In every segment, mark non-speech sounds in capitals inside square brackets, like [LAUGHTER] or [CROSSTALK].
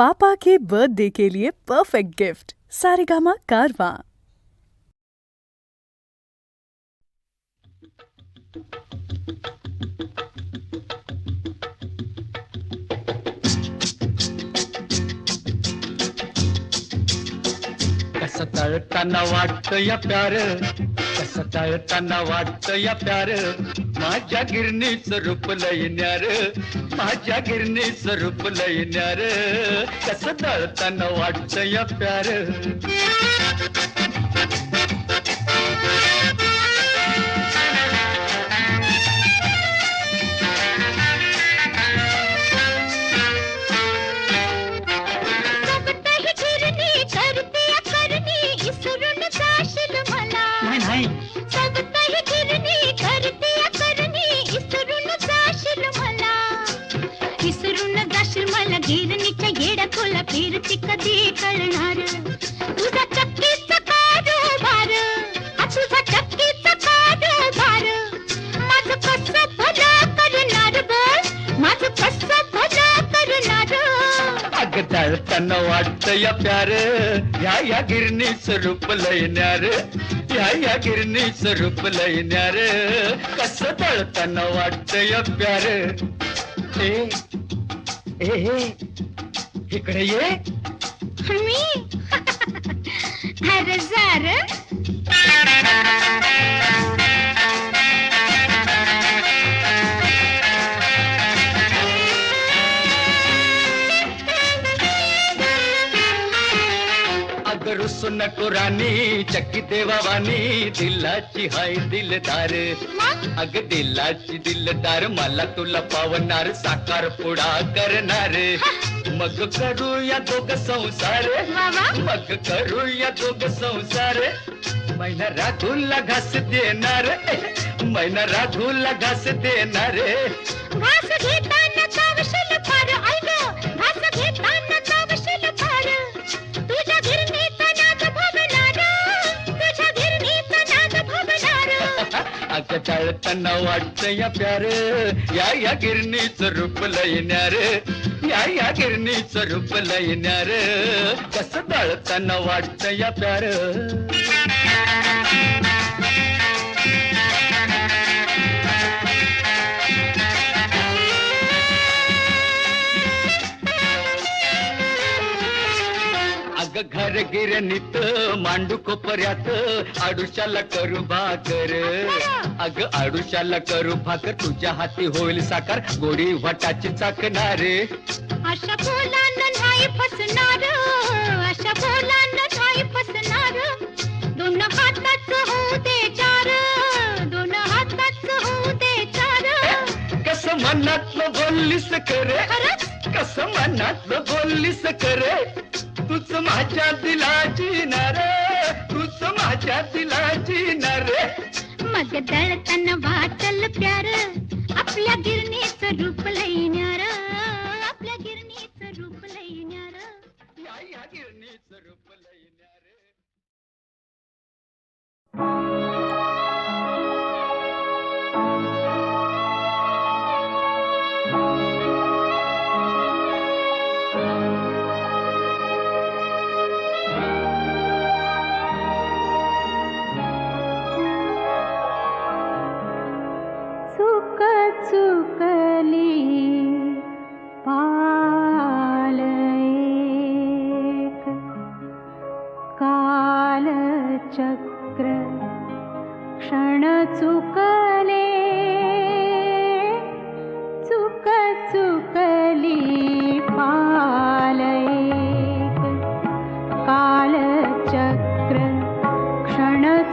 पापा के बर्थडे के लिए परफेक्ट गिफ्ट सारेगामा कारवा कसं तळताना वाटत या प्यार? कसं तळताना वाटत या प्यार. माझ्या गिरणीच रूप लयन्यार माझ्या गिरणीच रूप लयन्यार कसं तळताना वाटत या प्यार. या प्यार या या गिरणीच रूप लयन्यार या या गिरणीच रूप लयण्यार कसं तळताना वाटत या प्यार? ए ए ए, इकडे ये. मी? [LAUGHS] अरे जार अग रुसू नको राणी चक्की देवावानी दिलाची हाय दिलदार। अग दिलाची दिलदार मला तुला पावणार साकार पुढा करणार। मग करूया दोघ संसार मग करूया दोघ संसार। मैना राघूला घास देणार मैना राघूला घास देणार। घास घेताना टाळताना तळताना वाटत या प्यार. या या गिरणीचं रूप लयण्यार या या गिरणीचं रूप लयण्यार कसं टाळताना वाटत या प्यार. घर गिरणीत मांडू कोपऱ्यात आडुशाला करू भाकर. अग आडुशाला करू भाकर तुझ्या हाती होईल साकार गोडी वाटाची चाकणार. अशा बोलानं नाही फसणार अशा बोलानं नाही फसणार. दोन हाताच होऊ दे चार दोन हाताच होऊ दे चार. कस मनातलं बोललीस करे कस मनातलं बोललीस करे. तूच माझ्या दिलाची नार तूच माझ्या दिलाची नार. मग दळताना वाटल प्यार आपल्या गिरणीचं रूप लईन्यार आपल्या गिरणीचं रूप लईन्यार या गिरणीचं रूप लयण्यार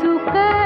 चुका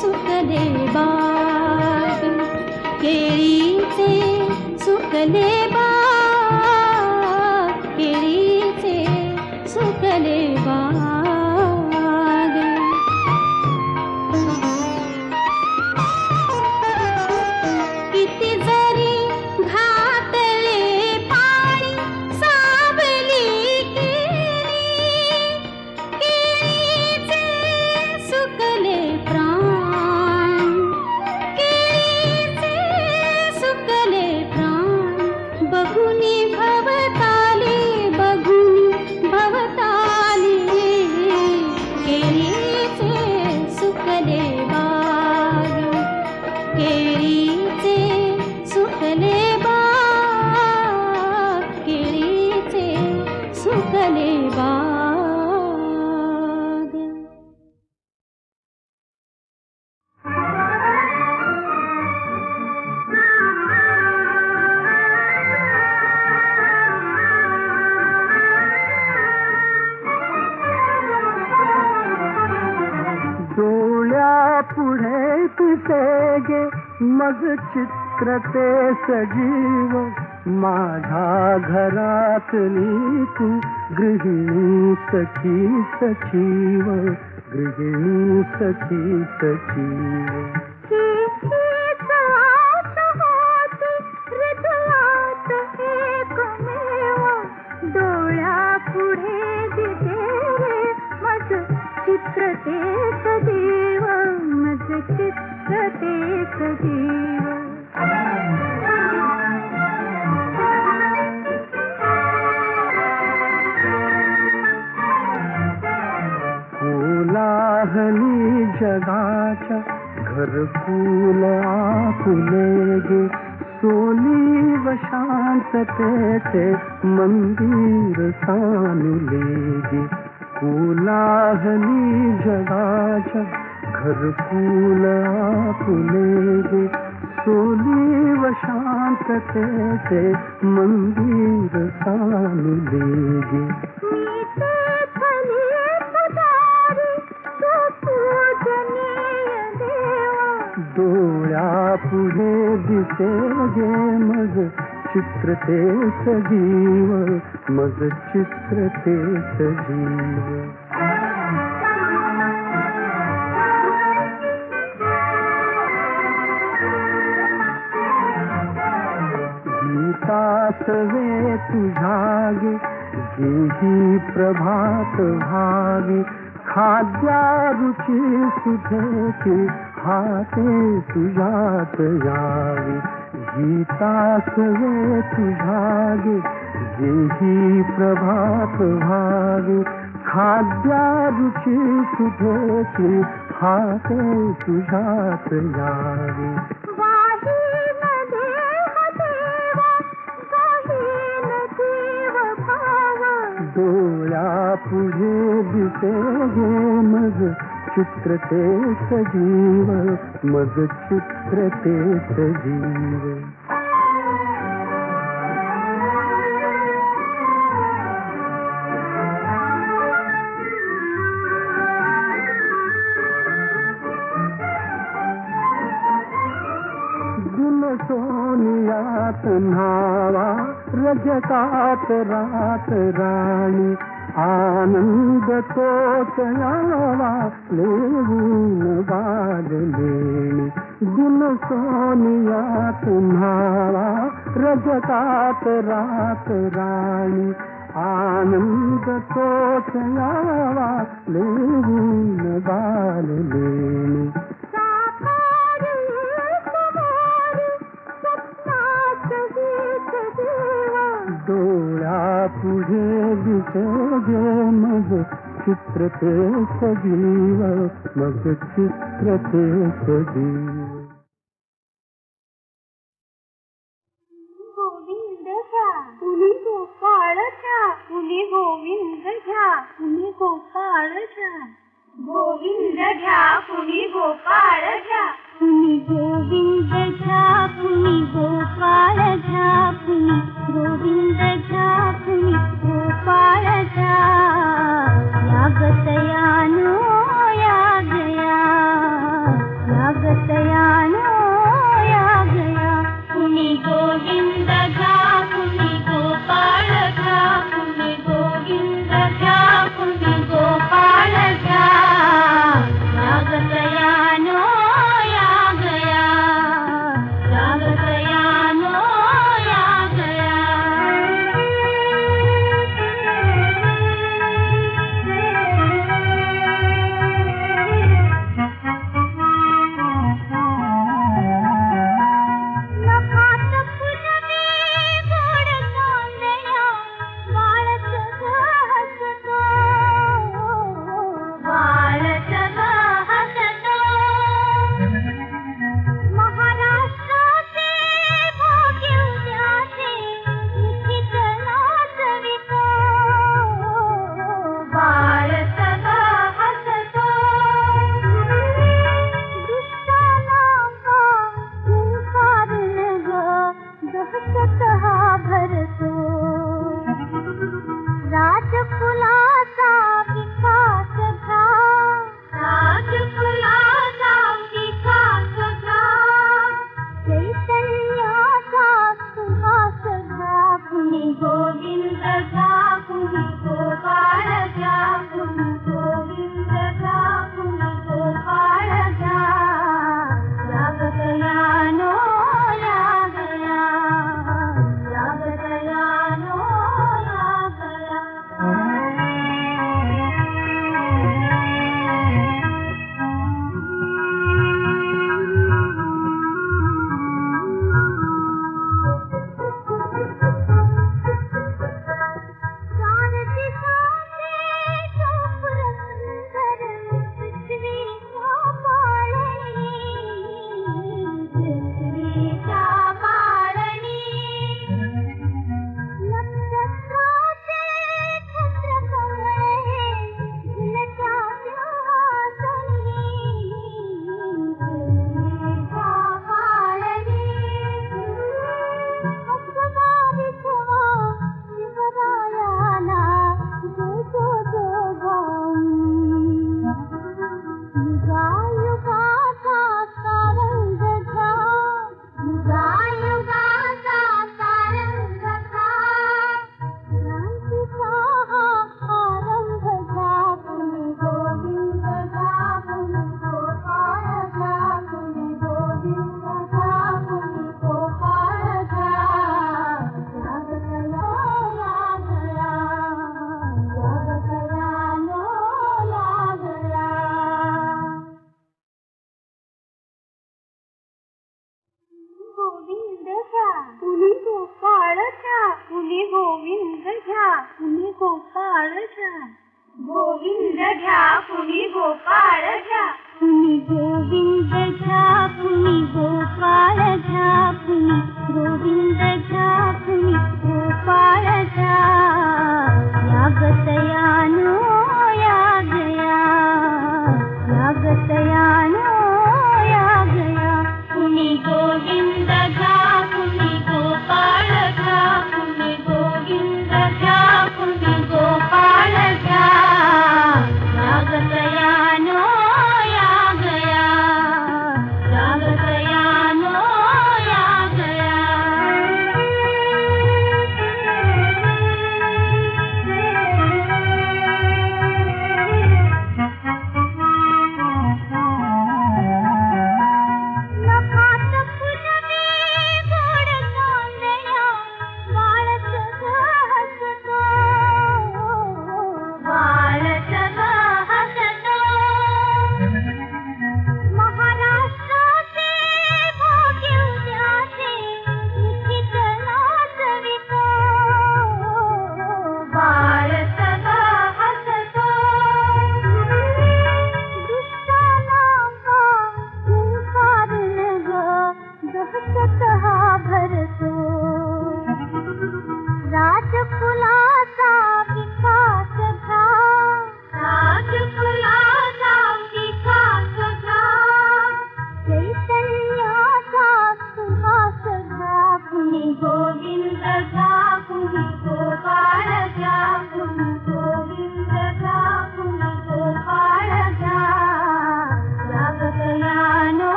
सुखदेवा सुदेवा चित्र सजीव माधा घरात तू गृहिणी सखी सखीव गृहिणी सखी सचिव कोलाहली जगाच्या घरकुल आपुले गे सोली व शांततेचे मंदिर सानुले गे कोलाहली जगाच्या घरकुल आपुले गे सोली व शांततेचे मंदिर सानुले डोळ्या पुढे दिसे गे मग चित्र ते सजीव मग चित्र ते सजीव। गीतासवे तुझागे जेही प्रभात भागे, खाद्या रुची सुधेची हाते तुझ्यात यावे गीतासवे तुझागे जेही प्रभात भागे। खाद्या रुची सुधेची हाते तुझ्यात यावे डोळ्या पुढे दिसे गे मग चित्र ते सजीव मग चित्र ते सजीव। गुण सोनियात न्हावा रजतात रात राणी आनंद तोच यावा लेवून बाजलेणी गुण सोनियात न्हावा रजतात रात राणी आनंद तोच यावा लेवून बाललेणी डोळ्या पुढे गे मग चित्र मग चित्र गोपाळ कुणी गोविंद घ्या कुणी गोपाळ घ्या गोविंद घ्या गोपाळ गोविंद गोपाळ गोविंद गोपाळ